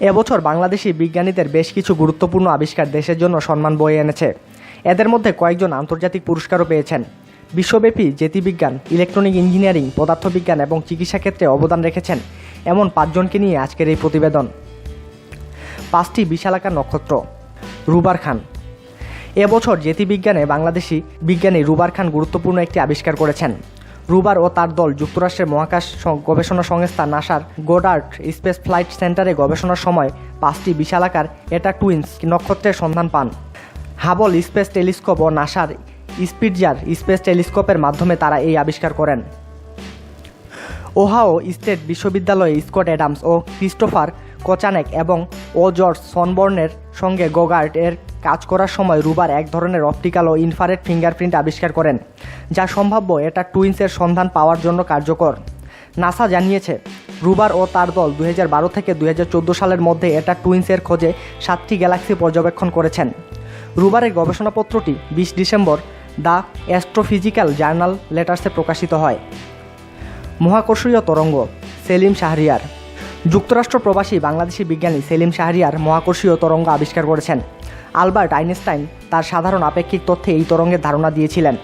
এবছর বাংলাদেশি বিজ্ঞানীদের বেশ কিছু গুরুত্বপূর্ণ আবিষ্কার দেশের জন্য সম্মান বয়ে এনেছে। এদের মধ্যে কয়েকজন আন্তর্জাতিক পুরস্কারও পেয়েছেন। বিশ্বব্যাপী জ্যোতির্বিজ্ঞান, ইলেকট্রনিক ইঞ্জিনিয়ারিং, পদার্থবিজ্ঞান এবং চিকিৎসা ক্ষেত্রে অবদান রেখেছেন এমন পাঁচজনকে নিয়ে আজকের এই প্রতিবেদন। পাঁচটি বিশালাকার নক্ষত্র। রুবার খান। এবছর জ্যোতির্বিজ্ঞানে বাংলাদেশি বিজ্ঞানী রুবার খান গুরুত্বপূর্ণ একটি আবিষ্কার করেছেন। রুবার ও তার দল যুক্তরাষ্ট্রের মহাকাশ গবেষণা সংস্থা নাসার গোডার্ট স্পেস ফ্লাইট সেন্টারে গবেষণার সময় পাঁচটি বিশালাকার এটা টুইন্স নক্ষত্রের সন্ধান পান। হাবল স্পেস টেলিস্কোপ ও নাসার স্পিডজার স্পেস টেলিস্কোপের মাধ্যমে তারা এই আবিষ্কার করেন। ওহাও স্টেট বিশ্ববিদ্যালয়ে স্কট অ্যাডামস ও ক্রিস্টোফার কোচানেক এবং ও জর্জ সনবর্নের সঙ্গে গোগার্ট এর কাজ করার সময় রুবার এক ধরনের অপটিক্যাল ও ইনফারেট ফিঙ্গারপ্রিন্ট আবিষ্কার করেন, যা সম্ভাব্য এটা টুইন্সের সন্ধান পাওয়ার জন্য কার্যকর। নাসা জানিয়েছে, রুবার ও তার দল দু হাজার বারো থেকে দু হাজার চোদ্দ সালের মধ্যে এটা টুইন্সের খোঁজে সাতটি গ্যালাক্সি পর্যবেক্ষণ করেছেন। রুবারের গবেষণাপত্রটি বিশ ডিসেম্বর দ্য অ্যাস্ট্রোফিজিক্যাল জার্নাল লেটার্সে প্রকাশিত হয়। মহাকর্ষীয় তরঙ্গ সেলিম শাহরিয়ার। যুক্তরাষ্ট্র প্রবাসী বাংলাদেশি বিজ্ঞানী সেলিম শাহরিয়ার মহাকর্ষীয় তরঙ্গ আবিষ্কার করেছেন। আলবার্ট আইনস্টাইন তার সাধারণ আপেক্ষিক তথ্যে এই তরঙ্গের ধারণা দিয়েছিলেন।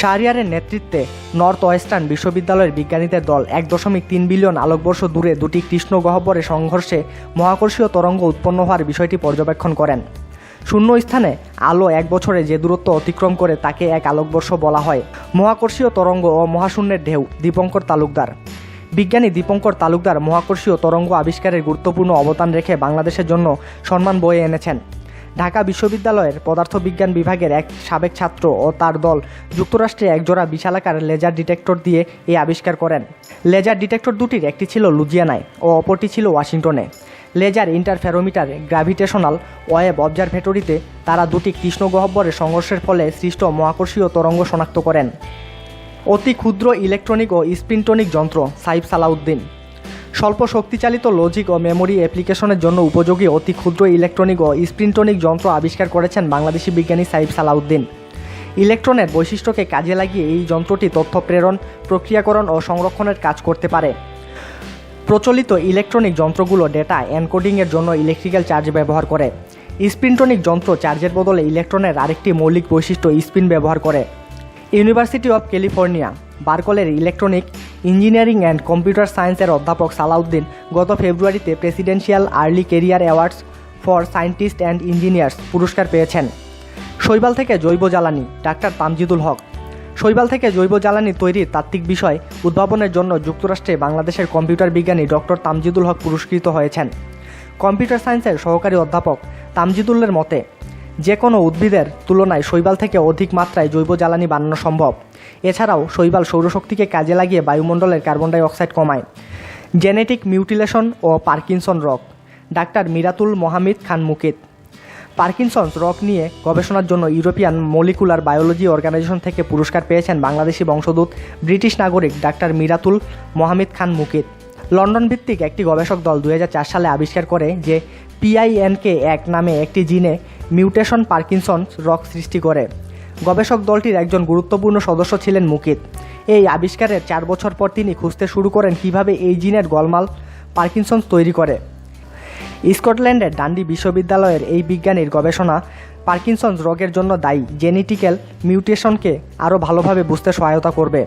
শাহরিয়ারের নেতৃত্বে নর্থ ওয়েস্টার্ন বিশ্ববিদ্যালয়ের বিজ্ঞানীদের দল এক দশমিক তিন বিলিয়ন আলোকবর্ষ দূরে দুটি কৃষ্ণ গহ্বরে সংঘর্ষে মহাকর্ষীয় তরঙ্গ উৎপন্ন হওয়ার বিষয়টি পর্যবেক্ষণ করেন। শূন্য স্থানে আলো এক বছরে যে দূরত্ব অতিক্রম করে তাকে এক আলোকবর্ষ বলা হয়। মহাকর্ষীয় তরঙ্গ ও মহাশূন্যের ঢেউ, দীপঙ্কর তালুকদার। বিজ্ঞানী দীপঙ্কর তালুকদার মহাকর্ষীয় তরঙ্গ আবিষ্কারের গুরুত্বপূর্ণ অবদান রেখে বাংলাদেশের জন্য সম্মান বয়ে এনেছেন। ঢাকা বিশ্ববিদ্যালয়ের পদার্থবিজ্ঞান বিভাগের এক সাবেক ছাত্র ও তার দল যুক্তরাষ্ট্রে একজোড়া বিশালাকার লেজার ডিটেক্টর দিয়ে এই আবিষ্কার করেন। লেজার ডিটেক্টর দুটির একটি ছিল লুজিয়ানায় ও অপরটি ছিল ওয়াশিংটনে। লেজার ইন্টারফেরোমিটার গ্র্যাভিটেশনাল ওয়েব অবজারভেটরিতে তারা দুটি কৃষ্ণ গহ্বরের সংঘর্ষের ফলে সৃষ্ট মহাকর্ষীয় তরঙ্গ শনাক্ত করেন। অতি ক্ষুদ্র ইলেকট্রনিক ও স্পিনটনিক যন্ত্র, সাইফ সালাউদ্দিন। স্বল্প শক্তিচালিত লজিক ও মেমোরি অ্যাপ্লিকেশনের জন্য উপযোগী অতি ক্ষুদ্র ইলেকট্রনিক ও স্প্রিন্টনিক যন্ত্র আবিষ্কার করেছেন বাংলাদেশি বিজ্ঞানী সাইফ সালাউদ্দিন। ইলেকট্রনের বৈশিষ্ট্যকে কাজে লাগিয়ে এই যন্ত্রটি তথ্য প্রেরণ, প্রক্রিয়াকরণ ও সংরক্ষণের কাজ করতে পারে। প্রচলিত ইলেকট্রনিক যন্ত্রগুলো ডেটা এনকোডিংয়ের জন্য ইলেকট্রিক্যাল চার্জ ব্যবহার করে। স্পিনটনিক যন্ত্র চার্জের বদলে ইলেকট্রনের আরেকটি মৌলিক বৈশিষ্ট্য স্পিন ব্যবহার করে। ইউনিভার্সিটি অফ ক্যালিফোর্নিয়া বার্কলের ইলেকট্রনিক ইঞ্জিনিয়ারিং অ্যান্ড কম্পিউটার সায়েন্সের অধ্যাপক সালাউদ্দিন গত ফেব্রুয়ারিতে presidential early career awards for scientist and engineers পুরস্কার পেয়েছেন। শৈবাল থেকে জৈব জ্বালানি, ডাক্তার তামজিদুল হক। শৈবাল থেকে জৈব জ্বালানি তৈরির তাত্ত্বিক বিষয় উদ্ভাবনের জন্য যুক্তরাষ্ট্রে বাংলাদেশের কম্পিউটার বিজ্ঞানী ডক্টর তামজিদুল হক পুরস্কৃত হয়েছেন। কম্পিউটার সায়েন্সের সহকারী অধ্যাপক তামজিদুল্লের মতে যে কোনো উদ্ভিদের তুলনায় শৈবাল থেকে অধিক মাত্রায় জৈব জ্বালানি বানানো সম্ভব। এছাড়াও শৈবাল সৌরশক্তিকে কাজে লাগিয়ে বায়ুমণ্ডলের কার্বন ডাই অক্সাইড কমায়। জেনেটিক মিউটিলেশন ও পার্কিনসন রক ডাক্তার মিরাতুল মোহামিদ খান মুকিত। পার্কিনসন্স রক নিয়ে গবেষণার জন্য ইউরোপিয়ান মলিকুলার বায়োলজি অর্গানাইজেশন থেকে পুরস্কার পেয়েছেন বাংলাদেশি বংশোদ্ভূত ব্রিটিশ নাগরিক ডাক্তার মিরাতুল মোহামিদ খান মুকিত। লন্ডন ভিত্তিক একটি গবেষক দল দুই হাজার চার সালে আবিষ্কার করে যে পিআইএনকে এক নামে একটি জিনে মিউটেশন পার্কিনসন্স রক সৃষ্টি করে। গবেষক দলটির একজন গুরুত্বপূর্ণ সদস্য ছিলেন মুকিত। এই আবিষ্কারের চার বছর পর তিনি খুঁজতে শুরু করেন কীভাবে এই জিনের গলমাল পার্কিনসন্স তৈরি করে। স্কটল্যান্ডের ডান্ডি বিশ্ববিদ্যালয়ের এই বিজ্ঞানীর গবেষণা পার্কিনসন্স রোগের জন্য দায়ী জেনেটিক্যাল মিউটেশনকে আরও ভালোভাবে বুঝতে সহায়তা করবে।